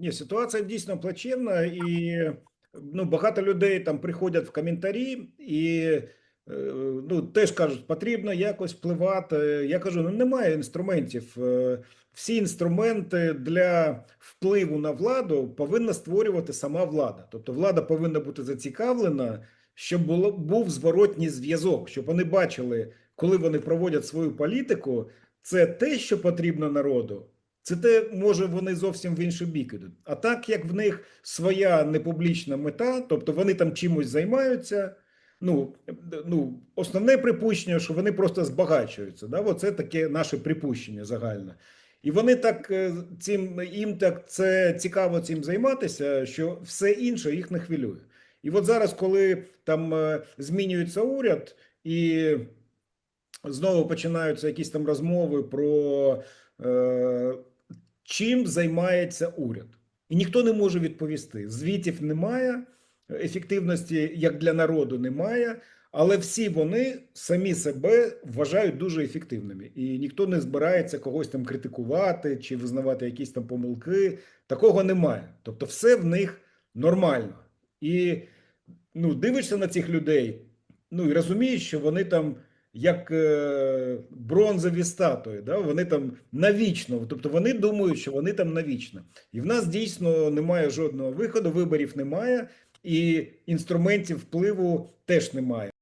Ні, ситуація дійсно плачевна, і ну, багато людей там приходять в коментарі і е, ну, теж кажуть, потрібно якось впливати. Я кажу, ну немає інструментів. Е, Всі інструменти для впливу на владу повинна створювати сама влада. Тобто влада повинна бути зацікавлена, щоб було, був зворотній зв'язок, щоб вони бачили, коли вони проводять свою політику, це те, що потрібно народу. Це те, може, вони зовсім в інший бік ідуть. А так як в них своя непублічна мета, тобто вони там чимось займаються. Ну, ну, основне припущення, що вони просто збагачуються. Да? Оце таке наше припущення загальне. І вони так е, цим їм так це цікаво цим займатися, що все інше їх не хвилює. І от зараз, коли там е, змінюється уряд, і знову починаються якісь там розмови про е, чим займається уряд, і ніхто не може відповісти. Звітів немає, ефективності як для народу немає. Але всі вони самі себе вважають дуже ефективними, і ніхто не збирається когось там критикувати чи визнавати якісь там помилки. Такого немає. Тобто, все в них нормально. І ну, дивишся на цих людей, ну і розумієш, що вони там як е, бронзові статуї, да? вони там навічно. Тобто вони думають, що вони там навічно. І в нас дійсно немає жодного виходу, виборів немає, і інструментів впливу теж немає.